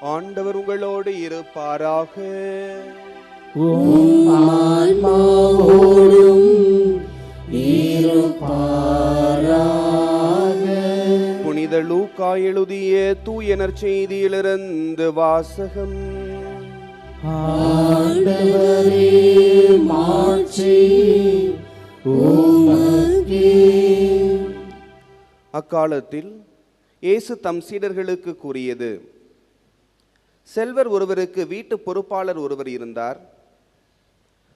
ஆண்டவர் உங்களோடு இருப்பாராக. புனித லூக்கா எழுதிய தூயனர் செய்தியிலிருந்து வாசகம். அக்காலத்தில் இயேசு தம் சீடர்களுக்கு கூறியது செல்வர் ஒருவருக்கு வீட்டு பொறுப்பாளர் ஒருவர் இருந்தார்.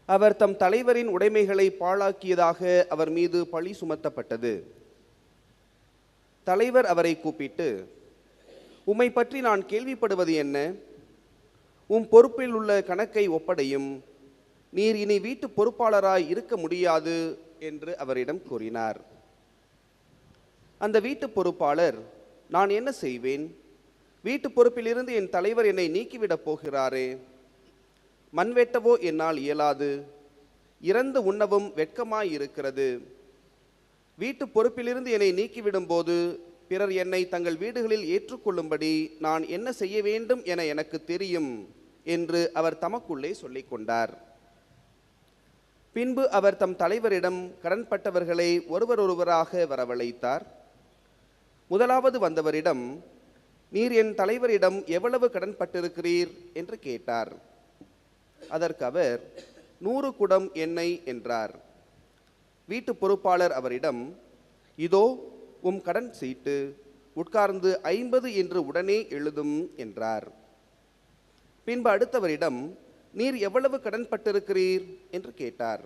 அவர் தம் தலைவரின் உடைமைகளை பாழாக்கியதாக அவர் மீது பழி சுமத்தப்பட்டது. தலைவர் அவரை கூப்பிட்டு உம்மை பற்றி நான் கேள்விப்படுவது என்ன? உம் பொறுப்பில் உள்ள கணக்கை ஒப்படையும். நீர் இனி வீட்டு பொறுப்பாளராய் இருக்க முடியாது என்று அவரிடம் கூறினார். அந்த வீட்டு பொறுப்பாளர் நான் என்ன செய்வேன்? வீட்டு பொறுப்பிலிருந்து என் தலைவர் என்னை நீக்கிவிடப் போகிறாரே. மண் வெட்டவோ என்னால் இயலாது. இறந்து உண்ணவும் வெட்கமாயிருக்கிறது. வீட்டு பொறுப்பிலிருந்து என்னை நீக்கிவிடும் போது பிறர் என்னை தங்கள் வீடுகளில் ஏற்றுக்கொள்ளும்படி நான் என்ன செய்ய வேண்டும் என எனக்கு தெரியும் என்று அவர் தமக்குள்ளே சொல்லிக் கொண்டார். பின்பு அவர் தம் தலைவரிடம் கடன்பட்டவர்களை ஒருவரொருவராக வரவழைத்தார். முதலாவது வந்தவரிடம் நீர் என் தலைவரிடம் எவ்வளவு கடன்பட்டிருக்கிறீர்? என்று கேட்டார். அதற்கு அவர் நூறு குடம் எண்ணெய் என்றார். வீட்டு பொறுப்பாளர் அவரிடம் இதோ உம் கடன் சீட்டு உட்கார்ந்து ஐம்பது என்று உடனே எழுதும் என்றார். பின்பு அடுத்தவரிடம் நீர் எவ்வளவு கடன்பட்டிருக்கிறீர்? என்று கேட்டார்.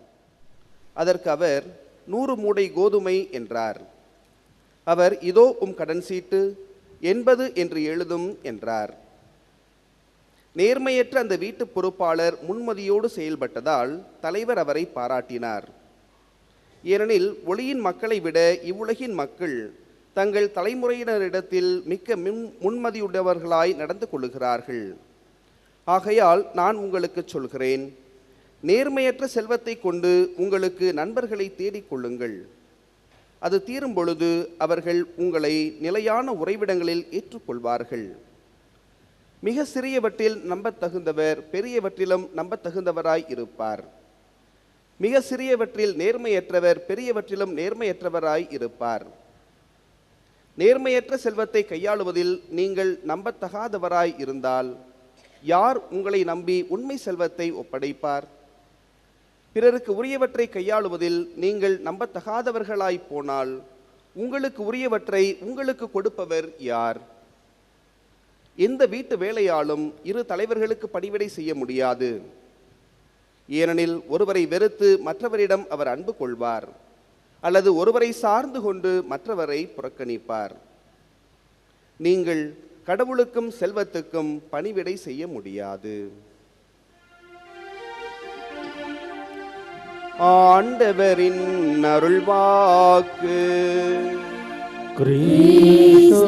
அதற்கு அவர் நூறு மூடை கோதுமை என்றார். அவர் இதோ உம் கடன் சீட்டு எண்பது என்று எழுதும் என்றார். நேர்மையற்ற அந்த வீட்டு பொறுப்பாளர் முன்மதியோடு செயல்பட்டதால் தலைவர் அவரை பாராட்டினார். ஏனெனில் ஒளியின் மக்களை விட இவ்வுலகின் மக்கள் தங்கள் தலைமுறையினரிடத்தில் மிக்க மின் முன்மதியுடையவர்களாய் நடந்து கொள்கிறார்கள் ஆகையால் நான் உங்களுக்கு சொல்கிறேன் நேர்மையற்ற செல்வத்தை கொண்டு உங்களுக்கு நண்பர்களை தேடிக் கொள்ளுங்கள். அது தீரும் பொழுது அவர்கள் உங்களை நிலையான உறைவிடங்களில் ஏற்றுக்கொள்வார்கள். மிக சிறியவற்றில் நம்பத்தகுந்தவர் பெரியவற்றிலும் நம்பத்தகுந்தவராய் இருப்பார். மிக சிறியவற்றில் நேர்மையற்றவர் பெரியவற்றிலும் நேர்மையற்றவராய் இருப்பார். நேர்மையற்ற செல்வத்தை கையாளுவதில் நீங்கள் நம்பத்தகாதவராய் இருந்தால் யார் உங்களை நம்பி உண்மை செல்வத்தை ஒப்படைப்பார்? பிறருக்கு உரியவற்றை கையாளுவதில் நீங்கள் நம்பத்தகாதவர்களாய் போனால் உங்களுக்கு உரியவற்றை உங்களுக்கு கொடுப்பவர் யார்? எந்த வீட்டு வேலையாலும் இரு தலைவர்களுக்கு பணிவிடை செய்ய முடியாது. ஏனெனில் ஒருவரை வெறுத்து மற்றவரிடம் அவர் அன்பு கொள்வார் அல்லது ஒருவரை சார்ந்து கொண்டு மற்றவரை புறக்கணிப்பார். நீங்கள் கடவுளுக்கும் செல்வத்துக்கும் பணிவிடை செய்ய முடியாது. ஆண்டவரின் அருள்வாக்கு. கிறிஸ்துவே.